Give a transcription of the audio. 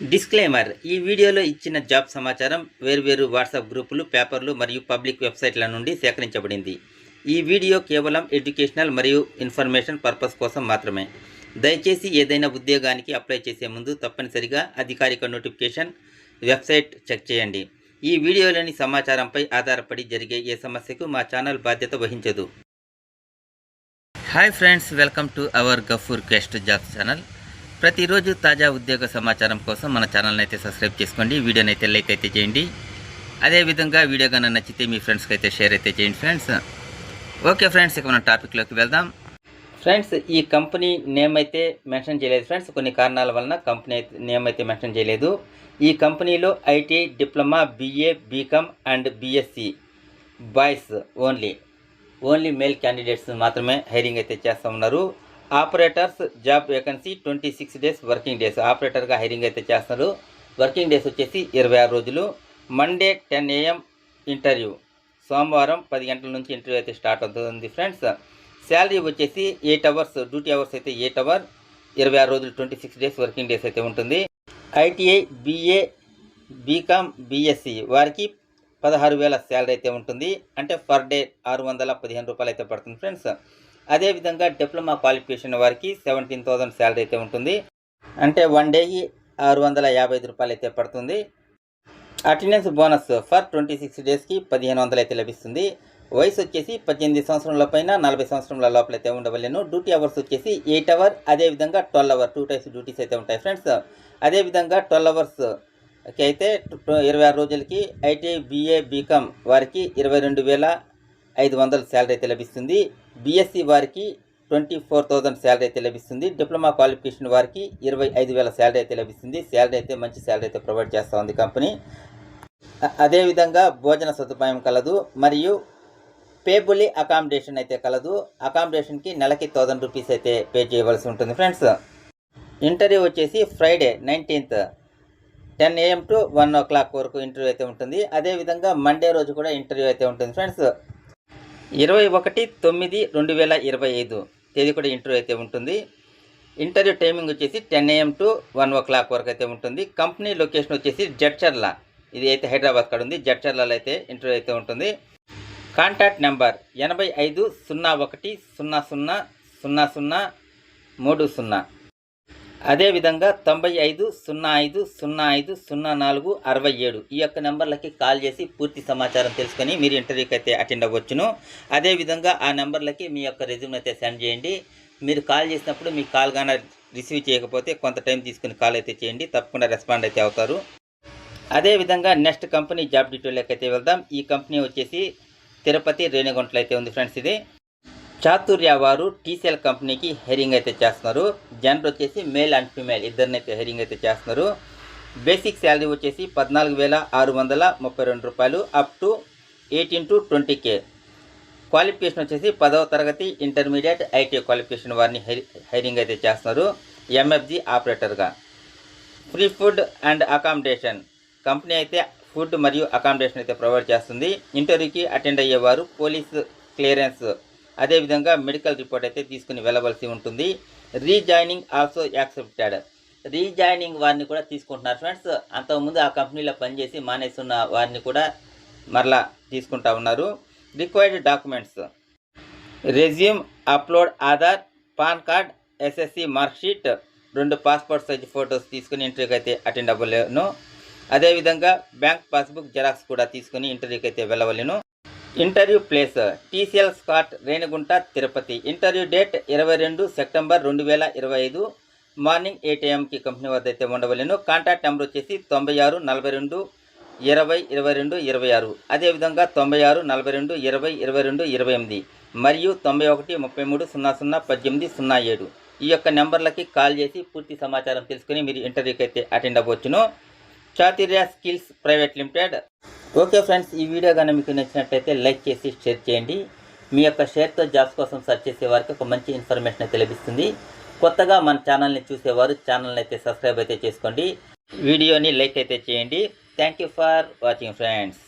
Disclaimer ఈ వీడియోలో ఇచ్చిన జాబ్ సమాచారం వేర్వేరు వాట్సాప్ గ్రూపులు పేపర్లు మరియు పబ్లిక్ వెబ్సైట్ల నుండి సేకరించబడింది. ఈ వీడియో కేవలం ఎడ్యుకేషనల్ మరియు ఇన్ఫర్మేషన్ పర్పస్ కోసం మాత్రమే. దయచేసి ఏదైనా ఉద్యోగానికి అప్లై చేసే ముందు తప్పనిసరిగా అధికారిక నోటిఫికేషన్ వెబ్సైట్ చెక్ చేయండి. ఈ వీడియోలోని సమాచారంపై ఆధారపడి జరిగే ఏ సమస్యకు మా ఛానల్ బాధ్యత వహించదు. Hi friends welcome to our Gafoor guest job channel. ప్రతిరోజు తాజా ఉద్యోగ సమాచారం కోసం మన ఛానల్ని అయితే సబ్స్క్రైబ్ చేసుకోండి. వీడియోని అయితే లైక్ అయితే చేయండి. అదేవిధంగా వీడియో కన్నా నచ్చితే మీ ఫ్రెండ్స్కి అయితే షేర్ అయితే చేయండి ఫ్రెండ్స్. ఓకే ఫ్రెండ్స్ ఇక మనం టాపిక్లోకి వెళ్దాం. ఫ్రెండ్స్ ఈ కంపెనీ నేమ్ అయితే మెన్షన్ చేయలేదు ఫ్రెండ్స్. కొన్ని కారణాల వలన కంపెనీ అయితే నేమ్ అయితే మెన్షన్ చేయలేదు. ఈ కంపెనీలో IT diploma BA BCom and BSc boys only only male candidates మాత్రమే హైరింగ్ అయితే చేస్తూ ఉన్నారు. Operators job vacancy twenty six days working days. ఆపరేటర్గా hiring అయితే చేస్తున్నారు. వర్కింగ్ డేస్ వచ్చేసి ఇరవై ఆరు రోజులు. Monday ten AM interview. సోమవారం పది గంటల నుంచి ఇంటర్వ్యూ అయితే స్టార్ట్ అవుతుంది ఫ్రెండ్స్. శాలరీ వచ్చేసి ఎయిట్ అవర్స్ డ్యూటీ అవర్స్ అయితే ఎయిట్ అవర్. ఇరవై ఆరు రోజులు twenty six days working days అయితే ఉంటుంది. ఐటీఐ బీఏ బీకామ్ బీఎస్సీ వారికి పదహారు వేల శాలరీ అయితే ఉంటుంది. అంటే పర్ డే ఆరు వందల పదిహేను రూపాయలు అయితే పడుతుంది ఫ్రెండ్స్. అదేవిధంగా డిప్లొమా క్వాలిఫికేషన్ వారికి సెవెంటీన్ థౌసండ్ శాలరీ అయితే ఉంటుంది. అంటే వన్ డేకి ఆరు వందల యాభై ఐదు రూపాయలు అయితే పడుతుంది. Attendance bonus for twenty six డేస్కి పదిహేను వందలు అయితే లభిస్తుంది. వయసు వచ్చేసి పద్దెనిమిది సంవత్సరాల పైన నలభై సంవత్సరాల లోపల అయితే ఉండవలేను. డ్యూటీ అవర్స్ వచ్చేసి ఎయిట్ అవర్ అదేవిధంగా twelve hour two types duties అయితే ఉంటాయి ఫ్రెండ్స్. అదేవిధంగా ట్వెల్వ్ అవర్స్కి అయితే ఇరవై ఆరు రోజులకి ఐటీ బీఏ బీకామ్ వారికి ఇరవై రెండు వేల ఐదు వందల శాలరీ అయితే లభిస్తుంది. బీఎస్సీ వారికి ట్వంటీ ఫోర్ థౌజండ్ శాలరీ అయితే లభిస్తుంది. డిప్లొమా క్వాలిఫికేషన్ వారికి ఇరవై ఐదు వేల శాలరీ అయితే లభిస్తుంది. శాలరీ అయితే మంచి శాలరీ అయితే ప్రొవైడ్ చేస్తూ ఉంది కంపెనీ అదేవిధంగా భోజన సదుపాయం కలదు. మరియు పేబులి అకామిడేషన్ అయితే కలదు. అకామిడేషన్కి నెలకి థౌజండ్ రూపీస్ అయితే పే చేయవలసి ఉంటుంది ఫ్రెండ్స్ ఇంటర్వ్యూ వచ్చేసి Friday nineteenth ten AM to one o'clock వరకు ఇంటర్వ్యూ అయితే ఉంటుంది. అదేవిధంగా మండే రోజు కూడా ఇంటర్వ్యూ అయితే ఉంటుంది ఫ్రెండ్స్ ఇరవై ఒకటి తొమ్మిది రెండు వేల ఇరవై ఐదు తేదీ కూడా ఇంటర్వ్యూ అయితే ఉంటుంది. ఇంటర్వ్యూ టైమింగ్ వచ్చేసి ten AM to one o'clock వరకు అయితే ఉంటుంది. కంపెనీ లొకేషన్ వచ్చేసి జడ్చర్ల ఇది అయితే హైదరాబాద్ కాడ ఉంది. జడ్చర్లలో అయితే ఇంటర్వ్యూ అయితే ఉంటుంది. కాంటాక్ట్ నెంబర్ ఎనభై ఐదు సున్నా ఒకటి సున్నా సున్నా సున్నా సున్నా మూడు సున్నా. అదేవిధంగా తొంభై ఐదు సున్నా ఐదు సున్నా ఐదు సున్నా నాలుగు అరవై ఏడు ఈ యొక్క నెంబర్లకి కాల్ చేసి పూర్తి సమాచారం తెలుసుకొని మీరు ఇంటర్వ్యూకి అయితే అటెండ్ అవ్వచ్చును. అదేవిధంగా ఆ నెంబర్లకి మీ యొక్క రెజ్యూమ్ అయితే సెండ్ చేయండి. మీరు కాల్ చేసినప్పుడు మీ కాల్ కానీ రిసీవ్ చేయకపోతే కొంత టైం తీసుకుని కాల్ అయితే చేయండి. తప్పకుండా రెస్పాండ్ అయితే అవుతారు. అదేవిధంగా నెక్స్ట్ కంపెనీ జాబ్ డీటెయిల్కి అయితే వెళ్దాం. ఈ కంపెనీ వచ్చేసి తిరుపతి రేణిగుంటలు అయితే ఉంది ఫ్రెండ్స్ ఇది. చాతుర్య వారు టీసీఎల్ కంపెనీకి హెరింగ్ అయితే చేస్తున్నారు. జెండర్ వచ్చేసి మేల్ అండ్ ఫిమేల్ ఇద్దరిని అయితే హెరింగ్ అయితే చేస్తున్నారు. బేసిక్ శాలరీ వచ్చేసి పద్నాలుగు వేల ఆరు వందల ముప్పై రెండు రూపాయలు up to eighteen to twenty K. Qualification వచ్చేసి పదవ తరగతి ఇంటర్మీడియట్ ఐటీ క్వాలిఫికేషన్ వారిని హెరి హైరింగ్ అయితే చేస్తున్నారు. MFG ఆపరేటర్గా. Free food and accommodation. Company అయితే ఫుడ్ మరియు అకామిడేషన్ అయితే ప్రొవైడ్ చేస్తుంది. ఇంటర్వ్యూకి అటెండ్ అయ్యేవారు పోలీస్ క్లియరెన్స్ అదేవిధంగా మెడికల్ రిపోర్ట్ అయితే తీసుకుని వెళ్ళవలసి ఉంటుంది. Rejoining also accepted. రీజాయినింగ్ వారిని కూడా తీసుకుంటున్నారు ఫ్రెండ్స్. అంతకుముందు ఆ కంపెనీలో పనిచేసి మానేస్తున్న వారిని కూడా మరలా తీసుకుంటా ఉన్నారు. Required documents. Resume upload Aadhaar PAN card SSC marksheet రెండు పాస్పోర్ట్ సైజ్ ఫొటోస్ తీసుకుని ఇంటర్వ్యూకి అయితే అటెండ్ అవ్వలేను. అదేవిధంగా బ్యాంక్ పాస్బుక్ జెరాక్స్ కూడా తీసుకుని ఇంటర్వ్యూకి అయితే వెళ్ళవలేను. Interview place TCL scot Renigunta Tirupati. Interview date ఇరవై రెండు సెప్టెంబర్ రెండు వేల ఇరవై ఐదు. మార్నింగ్ ఎయిట్ ఏఎంకి కంపెనీ వద్ద అయితే ఉండవలేను. కాంటాక్ట్ నెంబర్ వచ్చేసి తొంభై ఆరు నలభై రెండు ఇరవై ఇరవై రెండు ఇరవై ఆరు. అదేవిధంగా తొంభై ఆరు నలభై రెండు ఇరవై ఇరవై రెండు ఇరవై ఎనిమిది. మరియు తొంభై ఒకటి ముప్పై మూడు సున్నా సున్నా పద్దెనిమిది సున్నా ఏడు. ఈ యొక్క నెంబర్లకి కాల్ చేసి పూర్తి సమాచారం తెలుసుకుని మీరు ఇంటర్వ్యూకి అయితే attend అవ్వచ్చును. Chaturya skills private limited okay friends ఈ వీడియో కానీ మీకు నచ్చినట్లయితే లైక్ చేసి షేర్ చేయండి. మీ యొక్క షేర్తో జాబ్స్ కోసం సెర్చ్ చేసే వారికి ఒక మంచి ఇన్ఫర్మేషన్ అయితే లభిస్తుంది. కొత్తగా మన ఛానల్ని చూసేవారు ఛానల్ని అయితే సబ్స్క్రైబ్ అయితే చేసుకోండి. వీడియోని లైక్ అయితే చేయండి. Thank you for watching friends.